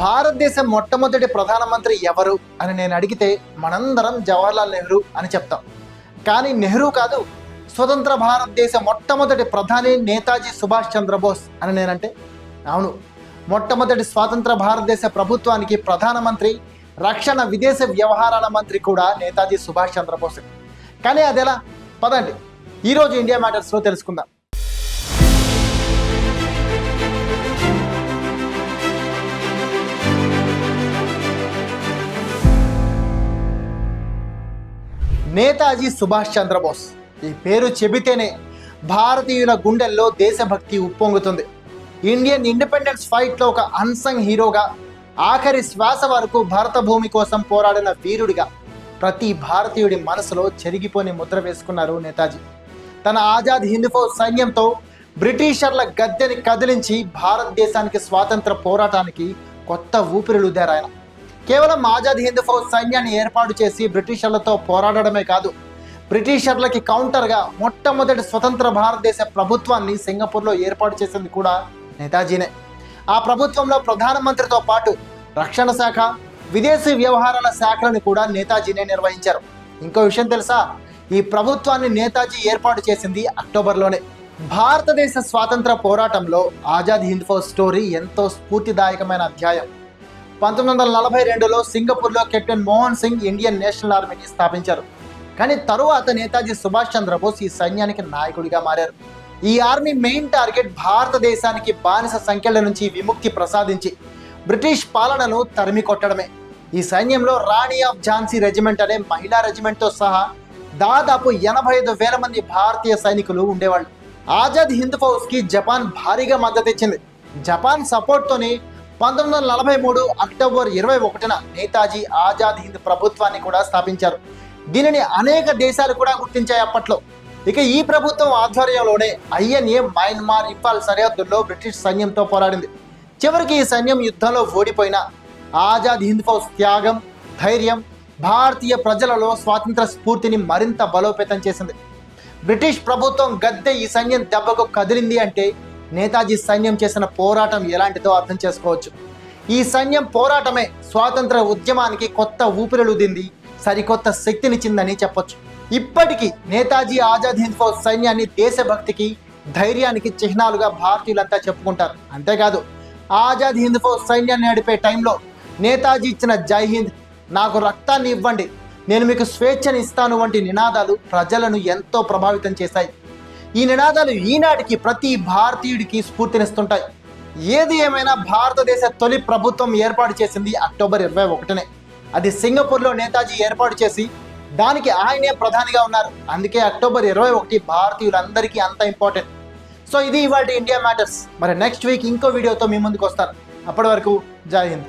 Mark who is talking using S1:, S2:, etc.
S1: భారతదేశం మొట్టమొదటి ప్రధానమంత్రి ఎవరు అని నేను అడిగితే మనందరం జవహర్లాల్ నెహ్రూ అని చెప్తాం. కానీ నెహ్రూ కాదు స్వతంత్ర భారతదేశ మొట్టమొదటి ప్రధాని నేతాజీ సుభాష్ చంద్రబోస్ అని నేనంటే అవును మొట్టమొదటి స్వాతంత్ర భారతదేశ ప్రభుత్వానికి ప్రధానమంత్రి రక్షణ విదేశ వ్యవహారాల మంత్రి కూడా నేతాజీ సుభాష్ చంద్రబోస్. కానీ అదెలా? పదండి ఈరోజు ఇండియా మ్యాటర్స్లో తెలుసుకుందాం. నేతాజీ సుభాష్ చంద్రబోస్. ఈ పేరు చెబితేనే భారతీయుల గుండెల్లో దేశభక్తి ఉప్పొంగుతుంది. ఇండియన్ ఇండిపెండెన్స్ ఫైట్లో ఒక అన్సంగ్ హీరోగా ఆఖరి శ్వాస వరకు భారత భూమి కోసం పోరాడిన వీరుడిగా ప్రతి భారతీయుడి మనసులో చెరిగిపోని ముద్ర వేసుకున్నారు నేతాజీ. తన ఆజాద్ హింద్ ఫౌజ్ సైన్యంతో బ్రిటిషర్ల గద్దెని కదిలించి భారతదేశానికి స్వాతంత్ర పోరాటానికి కొత్త ఊపిరిలుద్దారు ఆయన. కేవలం ఆజాద్ హింద్ ఫౌజ్ సైన్యాన్ని ఏర్పాటు చేసి బ్రిటిషర్లతో పోరాడడమే కాదు బ్రిటిషర్లకి కౌంటర్గా మొట్టమొదటి స్వతంత్ర భారతదేశ ప్రభుత్వాన్ని సింగపూర్లో ఏర్పాటు చేసింది కూడా నేతాజీనే. ఆ ప్రభుత్వంలో ప్రధానమంత్రితో పాటు రక్షణ శాఖ విదేశీ వ్యవహారాల శాఖలను కూడా నేతాజీనే నిర్వహించారు. ఇంకో విషయం తెలుసా? ఈ ప్రభుత్వాన్ని నేతాజీ ఏర్పాటు చేసింది అక్టోబర్లోనే. భారతదేశ స్వాతంత్ర పోరాటంలో ఆజాద్ హింద్ ఫౌజ్ స్టోరీ ఎంతో స్ఫూర్తిదాయకమైన అధ్యాయం. పంతొమ్మిది వందల నలభై రెండులో సింగపూర్లో captain Mohan Singh Indian national ఆర్మీని స్థాపించారు. కానీ తరువాత నేతాజీ సుభాష్ చంద్రబోస్ ఈ సైన్యానికి నాయకుడిగా మారారు. ఈ ఆర్మీ మెయిన్ టార్గెట్ భారతదేశానికి బానిస సంఖ్యల నుంచి విముక్తి ప్రసాదించి బ్రిటిష్ పాలనను తరిమి కొట్టడమే. ఈ సైన్యంలో రాణి ఆఫ్ ఝాన్సీ రెజిమెంట్ అనే మహిళా రెజిమెంట్తో సహా దాదాపు ఎనభై ఐదు వేల మంది భారతీయ సైనికులు ఉండేవాళ్ళు. ఆజాద్ హింద్ ఫౌజ్కి జపాన్ భారీగా మద్దతు ఇచ్చింది. జపాన్ సపోర్ట్తోనే పంతొమ్మిది వందల నలభై మూడు అక్టోబర్ ఇరవై ఒకటిన నేతాజీ ఆజాద్ హింద్ ప్రభుత్వాన్ని కూడా స్థాపించారు. దీనిని అనేక దేశాలు కూడా గుర్తించాయి అప్పట్లో. ఇక ఈ ప్రభుత్వం ఆధ్వర్యంలోనే ఐఎన్ఏ మయన్మార్ ఇంఫాల్ సరిహద్దుల్లో బ్రిటిష్ సైన్యంతో పోరాడింది. చివరికి ఈ సైన్యం యుద్ధంలో ఓడిపోయిన ఆజాద్ హింద్ ఫౌజ్ త్యాగం ధైర్యం భారతీయ ప్రజలలో స్వాతంత్ర స్ఫూర్తిని మరింత బలోపేతం చేసింది. బ్రిటిష్ ప్రభుత్వం గద్దె ఈ సైన్యం దెబ్బకు కదిలింది అంటే నేతాజీ సైన్యం చేసిన పోరాటం ఎలాంటిదో అర్థం చేసుకోవచ్చు. ఈ సైన్యం పోరాటమే స్వాతంత్ర ఉద్యమానికి కొత్త ఊపిరులుదింది సరికొత్త శక్తినిచ్చిందని చెప్పొచ్చు. ఇప్పటికీ నేతాజీ ఆజాద్ హింద్ ఫౌజ్ సైన్యాన్ని దేశభక్తికి ధైర్యానికి చిహ్నాలుగా భారతీయులంతా చెప్పుకుంటారు. అంతేకాదు ఆజాద్ హింద్ ఫౌజ్ సైన్యాన్ని నడిపే టైంలో నేతాజీ ఇచ్చిన జై హింద్ నాకు రక్తాన్ని ఇవ్వండి నేను మీకు స్వేచ్ఛని ఇస్తాను వంటి నినాదాలు ప్రజలను ఎంతో ప్రభావితం చేశాయి. ఈ నినాదాలు ఈనాటికి ప్రతి భారతీయుడికి స్ఫూర్తినిస్తుంటాయి. ఏది ఏమైనా భారతదేశ తొలి ప్రభుత్వం ఏర్పాటు చేసింది అక్టోబర్ ఇరవై ఒకటినే. అది సింగపూర్లో నేతాజీ ఏర్పాటు చేసి దానికి ఆయనే ప్రధానిగా ఉన్నారు. అందుకే అక్టోబర్ ఇరవై ఒకటి భారతీయులందరికీ అంత ఇంపార్టెంట్. సో ఇది ఇవాళ ఇండియా మ్యాటర్స్. మరి నెక్స్ట్ వీక్ ఇంకో వీడియోతో మీ ముందుకు వస్తాను. అప్పటి వరకు జై హింద్.